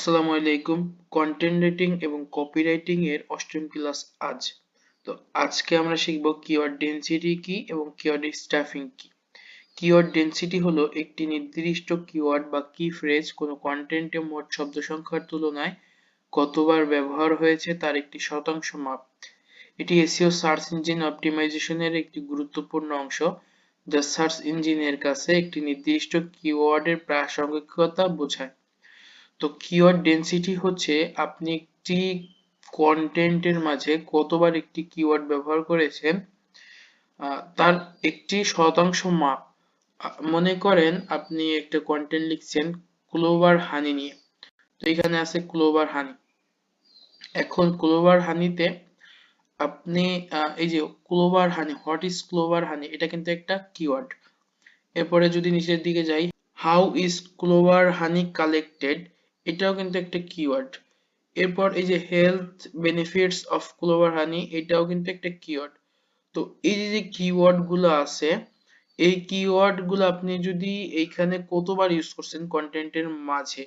আসসালামু আলাইকুম। Content writing এবং কপিরাইটিং এর অষ্টম ক্লাস আজ। তো আজকে আমরা শিখব কিওয়ার্ড ডেনসিটি কি এবং কিওয়ার্ড স্টাফিং কি। কিওয়ার্ড ডেনসিটি হলো একটি নির্দিষ্ট কিওয়ার্ড বা কি ফ্রেজ কোনো কন্টেন্টে মোট শব্দ সংখ্যার তুলনায় কতবার ব্যবহার হয়েছে তার একটি শতাংশ মাপ। এটি এসইও সার্চ ইঞ্জিন অপটিমাইজেশনের একটি গুরুত্বপূর্ণ অংশ, যা সার্চ ইঞ্জিনের কাছে একটি নির্দিষ্ট কিওয়ার্ডের প্রাসঙ্গিকতা বোঝায়। তো কিওয়ার্ড ডেনসিটি হচ্ছে আপনি একটি কন্টেন্টের মাঝে কতবার একটি কিওয়ার্ড ব্যবহার করেছেন তার একটি শতাংশ মাপ মনে করেন আপনি একটা কন্টেন্ট লিখছেন ক্লোবার হানি নিয়ে। তো এখানে আছে ক্লোবার হানি এখন ক্লোবার হানিতে আপনি এই যে ক্লোবার হানি হোয়াট ইজ ক্লোবার হানি এটা কিন্তু একটা কিওয়ার্ড এরপরে যদি নিচের দিকে যাই how is clover honey collected এটাও কিন্তু একটা কিওয়ার্ড এরপর এই যে health benefits of clover honey এটাও কিন্তু একটা কিওয়ার্ড তো এই যে যে কিওয়ার্ডগুলো আছে, এই কিওয়ার্ডগুলো আপনি যদি এইখানে কতবার ইউজ করছেন কন্টেন্টের মাঝে,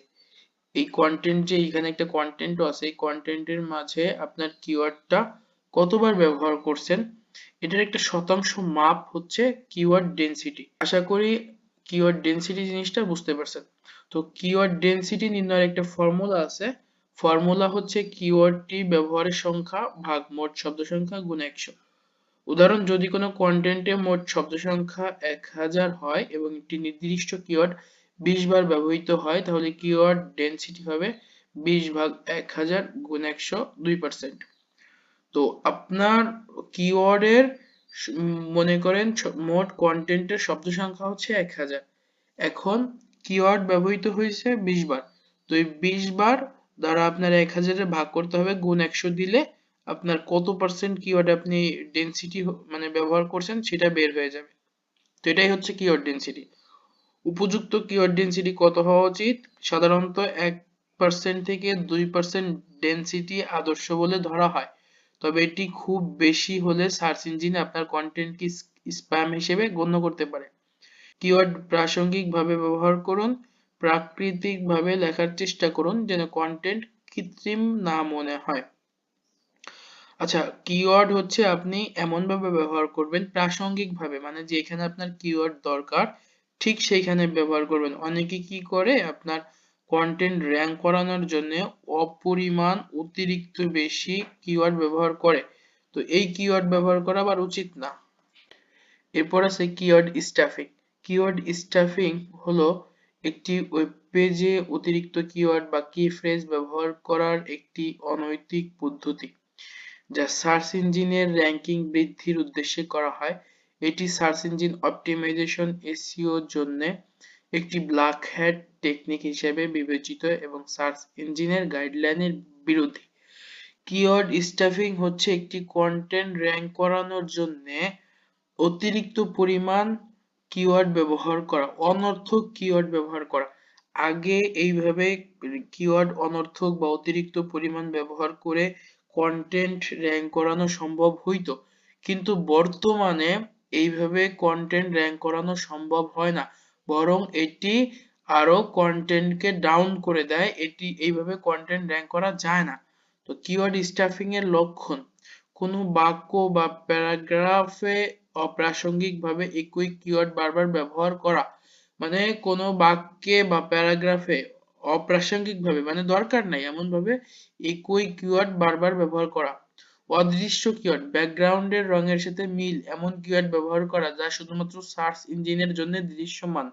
এই কন্টেন্ট যে এখানে একটা কন্টেন্টও আছে, এই কন্টেন্টের মাঝে আপনার কিওয়ার্ডটা কতবার ব্যবহার করছেন, এটার একটা শতাংশ মাপ হচ্ছে কিওয়ার্ড ডেনসিটি আশা করি কিওয়ার্ড ডেনসিটি জিনিসটা বুঝতে পারছেন। তো কিওয়ার্ড ডেনসিটি নির্ণয়ের একটা ফর্মুলা আছে। ফর্মুলা হচ্ছে কিওয়ার্ডটি ব্যবহারের সংখ্যা ভাগ মোট শব্দ সংখ্যা গুণ একশো। উদাহরণ, যদি কোনো কন্টেন্টে মোট শব্দ সংখ্যা এক হাজার হয় এবং একটি নির্দিষ্ট কিওয়ার্ড বিশ বার ব্যবহৃত হয়, তাহলে কিওয়ার্ড ডেনসিটি হবে বিশ ভাগ এক হাজার গুণ একশো দুই পার্সেন্ট তো আপনার কিওয়ার্ডের মনে করেন মোট কন্টেন্টের শব্দ সংখ্যা হচ্ছে এক হাজার। এখন কিওয়ার্ড ব্যবহৃত হয়েছে বিশ বার। তো এই বিশ বার দ্বারা আপনার এক হাজারে ভাগ করতে হবে, গুণ একশো দিলে আপনার কত পার্সেন্ট কিওয়ার্ড আপনি ডেন্সিটি মানে ব্যবহার করছেন সেটা বের হয়ে যাবে। তো এটাই হচ্ছে কিওয়ার্ড ডেন্সিটি উপযুক্ত কিওয়ার্ড ডেন্সিটি কত হওয়া উচিত? সাধারণত এক পার্সেন্ট থেকে দুই পার্সেন্ট ডেন্সিটি আদর্শ বলে ধরা হয়। তবে এটি খুব বেশি হলে সার্চ ইঞ্জিনে আপনার কন্টেন্টকে স্প্যাম হিসেবে গণ্য করতে পারে। কিওয়ার্ড প্রাসঙ্গিকভাবে ব্যবহার করুন, প্রাকৃতিকভাবে লেখার চেষ্টা করুন যেন কন্টেন্ট কৃত্রিম না মনে হয়। আচ্ছা কিওয়ার্ড হচ্ছে আপনি এমনভাবে ব্যবহার করবেন প্রাসঙ্গিকভাবে মানে যেখানে আপনার কিওয়ার্ড দরকার, ঠিক সেইখানে ব্যবহার করবেন। অনেকে কি করে? আপনার কন্টেন্ট র্যাঙ্ক করানোর জন্য অপরিমাণ অতিরিক্ত বেশি কিওয়ার্ড ব্যবহার করে। তো এই কিওয়ার্ড ব্যবহার করা আবার উচিত না। এরপর আছে কিওয়ার্ড স্টাফিং কিওয়ার্ড স্টাফিং হলো একটি ওয়েব পেজে অতিরিক্ত কিওয়ার্ড বা কি ফ্রেজ ব্যবহার করার একটি অনৈতিক পদ্ধতি, যা সার্চ ইঞ্জিনের র্যাঙ্কিং বৃদ্ধির উদ্দেশ্যে করা হয়। এটি সার্চ ইঞ্জিন অপটিমাইজেশন এসইও জন্য একটি ব্ল্যাক হ্যাট টেকনিক হিসেবে বিবেচিত এবং সার্চ ইঞ্জিনের গাইডলাইনের বিরোধী কিওয়ার্ড স্টাফিং হচ্ছে একটি কন্টেন্ট র্যাঙ্ক করানোর জন্য অতিরিক্ত পরিমাণ কিওয়ার্ড ব্যবহার করা, অনর্থক কিওয়ার্ড ব্যবহার করা। আগে এইভাবে কিওয়ার্ড অনর্থক বা অতিরিক্ত পরিমাণ ব্যবহার করে কন্টেন্ট র্যাঙ্ক করানো সম্ভব হইতো, কিন্তু বর্তমানে এইভাবে কন্টেন্ট র্যাঙ্ক করানো সম্ভব হয় না। বরং এটি আরও কন্টেন্টকে ডাউন করে দেয়। এটি এইভাবে কন্টেন্ট র্যাঙ্ক করা যায় না। তো কিওয়ার্ড স্টাফিং এর লক্ষণ। কোনো বাক্য বা প্যারাগ্রাফে অপ্রাসঙ্গিকভাবে একই কিওয়ার্ড বারবার ব্যবহার করা মানে কোনো বাক্যে বা প্যারাগ্রাফে অপ্রাসঙ্গিকভাবে মানে দরকার নাই। এমন ভাবে একই কিওয়ার্ড বারবার ব্যবহার করা। অদৃশ্য কিওয়ার্ড ব্যাকগ্রাউন্ডের রঙের সাথে মিল এমন কিওয়ার্ড ব্যবহার করা যা শুধুমাত্র সার্চ ইঞ্জিনের জন্য দৃশ্যমান।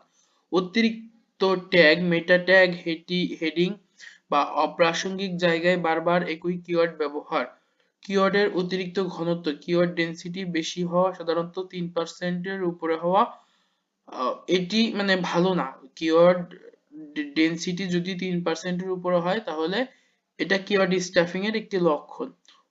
অতিরিক্ত ট্যাগ, মেটা ট্যাগ হেডিং বা অপ্রাসঙ্গিক জায়গায় বারবার একই কিওয়ার্ড ব্যবহার। কিওয়ার্ডের অতিরিক্ত ঘনত্ব কিওয়ার্ড ডেন্সিটি বেশি হওয়া সাধারণত তিন পার্সেন্টের উপরে হওয়া এটি মানে ভালো না। কিওয়ার্ড ডেন্সিটি যদি তিন পার্সেন্টের উপরে হয়, তাহলে এটা কিওয়ার্ড স্টাফিং এর একটি লক্ষণ।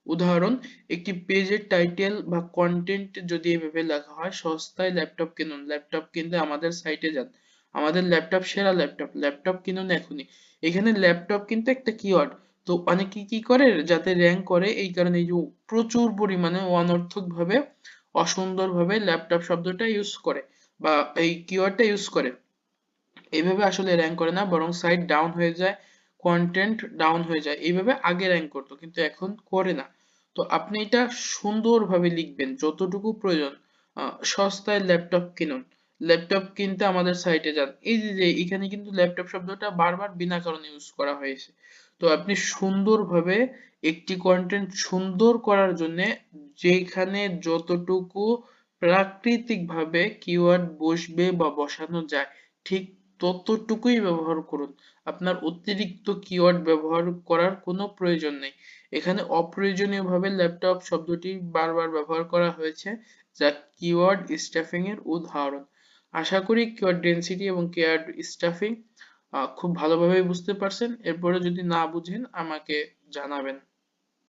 উদাহরণ, একটি পেজের টাইটেল বা কন্টেন্ট যদি এভাবে লেখা হয়, সস্তায় ল্যাপটপ কিনুন। ল্যাপটপ কিনতে আমাদের সাইটে যান। আমাদের ল্যাপটপ সেরা ল্যাপটপ ল্যাপটপ কিনুন এখনই। এখানে ল্যাপটপ কিন্তু একটা কিওয়ার্ড তো অনেকে কি করে? যাতে র্যাঙ্ক করে, এই কারণে এই যে প্রচুর পরিমাণে অনর্থক ভাবে অসুন্দর ভাবে ল্যাপটপ শব্দটা ইউজ করে বা এই কিওয়ার্ডটা ইউজ করে। এইভাবে আসলে র্যাঙ্ক করে না, বরং সাইট ডাউন হয়ে যায়। কন্টেন্ট ডাউন হয়ে যায়। এইভাবে আগে র্যাঙ্ক করতো, কিন্তু এখন করে না। তো আপনি এটা সুন্দরভাবে লিখবেন, যতটুকু প্রয়োজন সস্তায় ল্যাপটপ কিনুন। ল্যাপটপ কিনতে আমাদের সাইটে যান। এই যে এখানে কিন্তু ল্যাপটপ শব্দটা বারবার বিনা কারণে ইউজ করা হয়েছে। তো আপনি সুন্দরভাবে একটি কন্টেন্ট সুন্দর করার জন্য যেখানে যতটুকু প্রাকৃতিকভাবে কিওয়ার্ড বসবে বা বসানো যায়, ঠিক ততটুকুই ব্যবহার করুন। আপনার অতিরিক্ত কিওয়ার্ড ব্যবহার করার কোনো প্রয়োজন নেই। এখানে অপ্রয়োজনীয়ভাবে ল্যাপটপ শব্দটি বারবার ব্যবহার করা হয়েছে, যা কিওয়ার্ড স্টাফিং এর উদাহরণ। আশা করি কিওয়ার্ড ডেনসিটি এবং কিওয়ার্ড স্টাফিং খুব ভালোভাবে বুঝতে পারছেন। এরপরে যদি না বুঝেন, আমাকে জানাবেন।